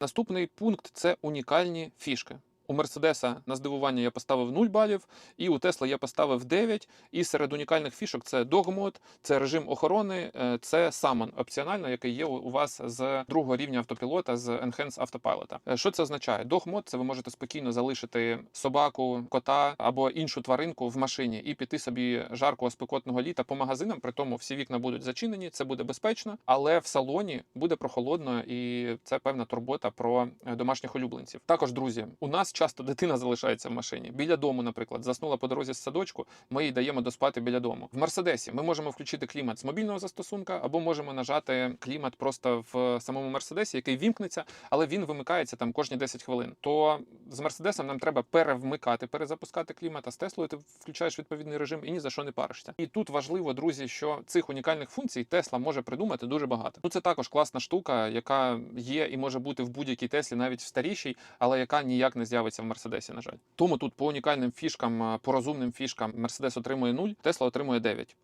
Наступний пункт це унікальні фішки. У Мерседеса на здивування я поставив 0 балів, і у Тесла я поставив 9. І серед унікальних фішок це догмод, це режим охорони, е, це Summon опціонально, який є у- у вас з другого рівня автопілота з Enhance Autopilot. Е, Що це означає? Догмод це ви можете спокійно залишити собаку, кота або іншу тваринку в машині і піти собі жаркого спекотного літа по магазинам. При тому всі вікна будуть зачинені, це буде безпечно, але в салоні буде прохолодно, і це певна турбота про е, домашніх улюбленців. Також, друзі, у нас часто дитина залишається в машині. Біля дому, наприклад, заснула по дорозі з садочку. Ми їй даємо доспати біля дому. В Мерседесі ми можемо включити клімат з мобільного застосунка, або можемо нажати клімат просто в самому Мерседесі, який вімкнеться, але він вимикається там кожні 10 хвилин. То з Мерседесом нам треба перевмикати, перезапускати клімат, а з Теслою ти включаєш відповідний режим і ні за що не паришся. І тут важливо, друзі, що цих унікальних функцій Тесла може придумати дуже багато. Ну це також класна штука, яка є і може бути в будь-якій Теслі, навіть в старішій, але яка ніяк не з'явиться в Мерседесі, на жаль. Тому тут по унікальним фішкам, по розумним фішкам Мерседес отримує 0, Тесла отримує 9.